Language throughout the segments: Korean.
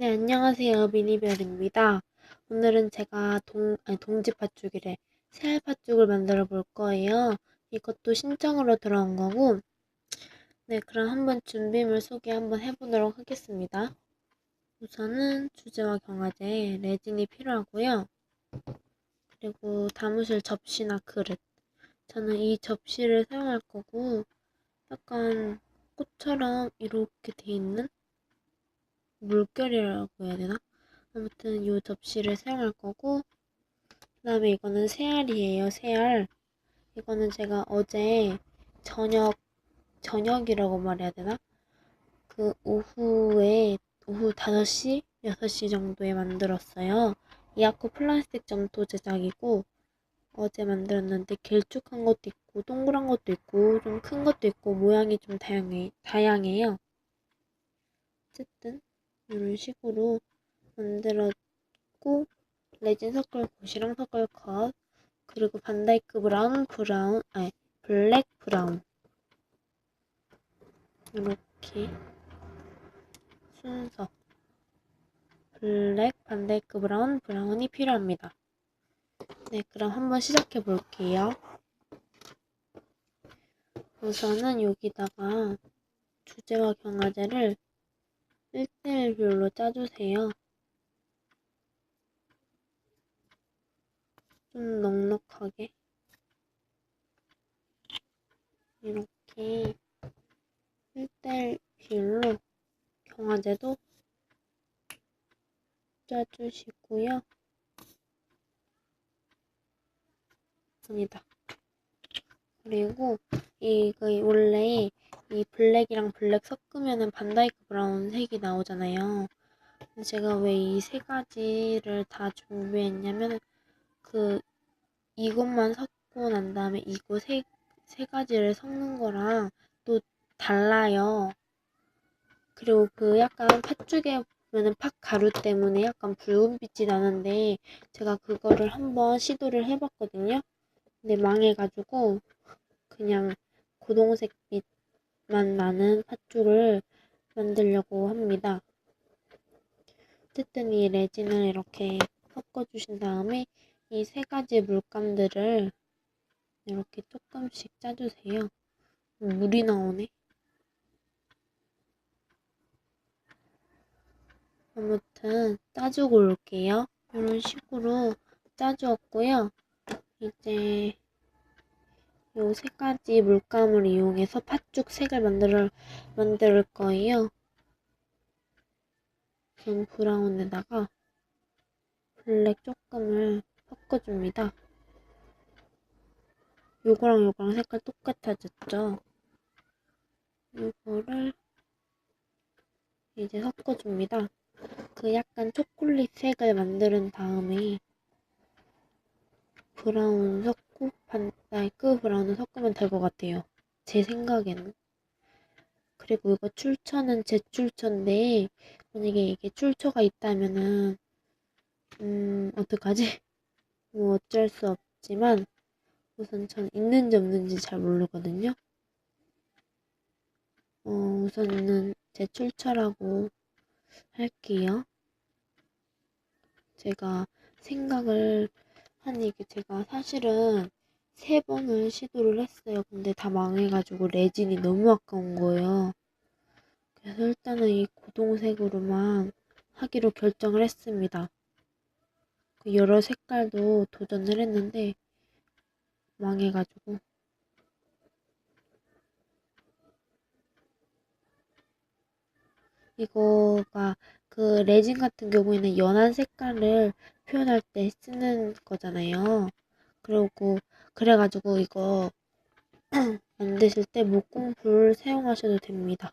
네, 안녕하세요. 미니별입니다. 오늘은 제가 동, 아니, 동지 팥죽이래. 새알 팥죽을 만들어 볼 거예요. 이것도 신청으로 들어온 거고. 네, 그럼 한번 준비물 소개 한번 해보도록 하겠습니다. 우선은 주제와 경화제, 레진이 필요하고요. 그리고 담으실 접시나 그릇. 저는 이 접시를 사용할 거고, 약간 꽃처럼 이렇게 돼 있는 물결이라고 해야 되나? 아무튼 이 접시를 사용할 거고 그 다음에 이거는 새알이에요. 새알. 이거는 제가 어제 저녁 저녁이라고 말해야 되나? 그 오후에 오후 5시, 6시 정도에 만들었어요. 이아쿠 플라스틱 점토 제작이고 어제 만들었는데 길쭉한 것도 있고 동그란 것도 있고 좀 큰 것도 있고 모양이 좀 다양해, 다양해요. 어쨌든 이런 식으로 만들었고 레진 서클 굿이랑 서클 컷 그리고 반다이크 브라운 브라운 아니 블랙 브라운 이렇게 순서 블랙 반다이크 브라운 브라운이 필요합니다. 네 그럼 한번 시작해 볼게요. 우선은 여기다가 주제와 경화제를 1대1 비율로 짜주세요. 좀 넉넉하게. 이렇게 1대1 비율로 경화제도 짜주시고요. 아니다. 그리고 이거 원래 이 블랙이랑 블랙 섞으면은 반다이크 브라운 색이 나오잖아요. 제가 왜 이 세 가지를 다 준비했냐면 그 이것만 섞고 난 다음에 이거 세, 세 가지를 섞는 거랑 또 달라요. 그리고 그 약간 팥죽에 보면은 팥 가루 때문에 약간 붉은 빛이 나는데 제가 그거를 한번 시도를 해봤거든요. 근데 망해가지고 그냥 고동색 빛 만 나는 팥죽을 만들려고 합니다. 어쨌든 이 레진을 이렇게 섞어주신 다음에 이 세 가지 물감들을 이렇게 조금씩 짜주세요. 물이 나오네. 아무튼 짜주고 올게요. 이런 식으로 짜주었고요. 이제 요 세 가지 물감을 이용해서 팥죽 색을 만들, 만들 거예요. 우선 브라운에다가 블랙 조금을 섞어줍니다. 요거랑 요거랑 색깔 똑같아졌죠? 요거를 이제 섞어줍니다. 그 약간 초콜릿 색을 만드는 다음에 브라운 섞고 반다이크 브라운을 섞으면 될 것 같아요. 제 생각에는. 그리고 이거 출처는 제 출처인데 만약에 이게 출처가 있다면은 음 어떡하지? 뭐 어쩔 수 없지만 우선 전 있는지 없는지 잘 모르거든요. 어, 우선은 제 출처라고 할게요. 제가 생각을 한 이게 제가 사실은 세 번을 시도를 했어요. 근데 다 망해가지고 레진이 너무 아까운 거예요. 그래서 일단은 이 고동색으로만 하기로 결정을 했습니다. 그 여러 색깔도 도전을 했는데 망해가지고 이거가 그 레진 같은 경우에는 연한 색깔을 표현할 때 쓰는 거잖아요. 그리고 그래가지고 이거 만드실 때 목공불 사용하셔도 됩니다.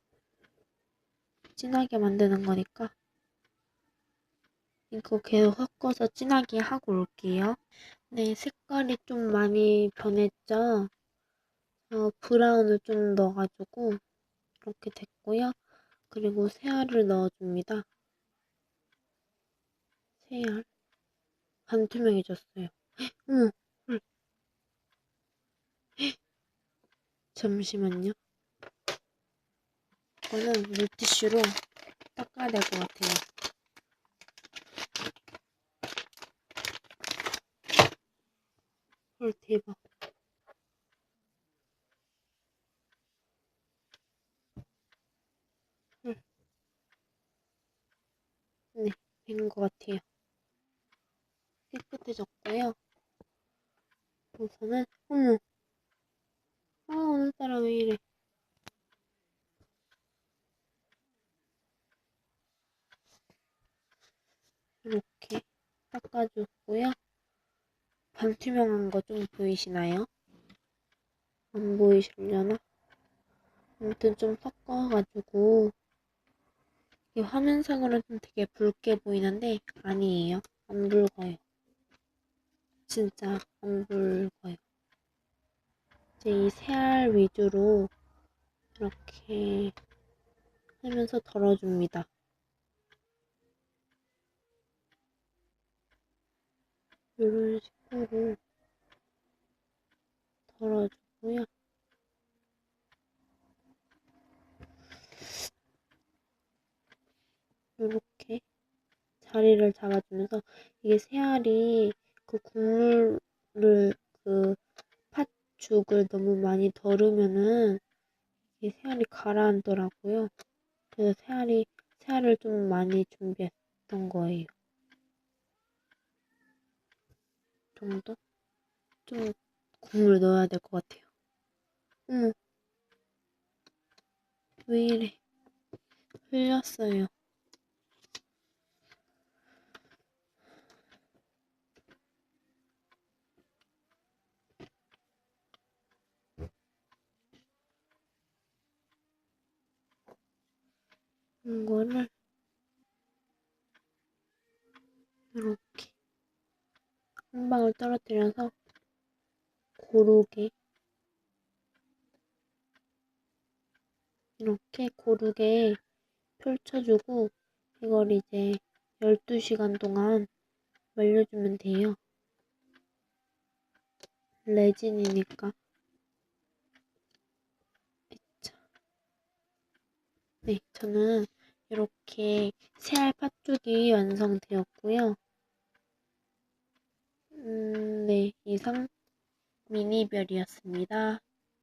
진하게 만드는 거니까 이거 계속 섞어서 진하게 하고 올게요. 네, 색깔이 좀 많이 변했죠? 어, 브라운을 좀 넣어가지고 이렇게 됐고요. 그리고 새알을 넣어줍니다. 새알. 한 투명해졌어요. 어머, 잠시만요. 이거는 물티슈로 닦아야 될 것 같아요. 헐, 대박. 네, 된 것 같아요. 깨끗해졌고요. 우선은, 어머. 아, 오늘따라 왜 이래. 이렇게 닦아줬고요. 반투명한 거 좀 보이시나요? 안 보이시려나? 아무튼 좀 섞어가지고 이 화면상으로는 되게 붉게 보이는데 아니에요. 안 붉어요. 진짜 안 붉어요. 이제 이 새알 위주로 이렇게 하면서 덜어줍니다. 이런 식으로 덜어주고요. 이렇게 자리를 잡아주면서 이게 새알이 그 국물을 그 팥죽을 너무 많이 덜으면은 이 새알이 가라앉더라고요. 그래서 새알이 새알을 좀 많이 준비했던 거예요. 정도? 좀 국물 넣어야 될 것 같아요. 어머, 왜 이래? 흘렸어요. 이거를 이렇게 한 방울 떨어뜨려서 고르게 이렇게 고르게 펼쳐주고 이걸 이제 12시간 동안 말려주면 돼요. 레진이니까. 네, 저는 이렇게 새알 팥죽이 완성되었고요. 음, 네, 이상 미니별이었습니다.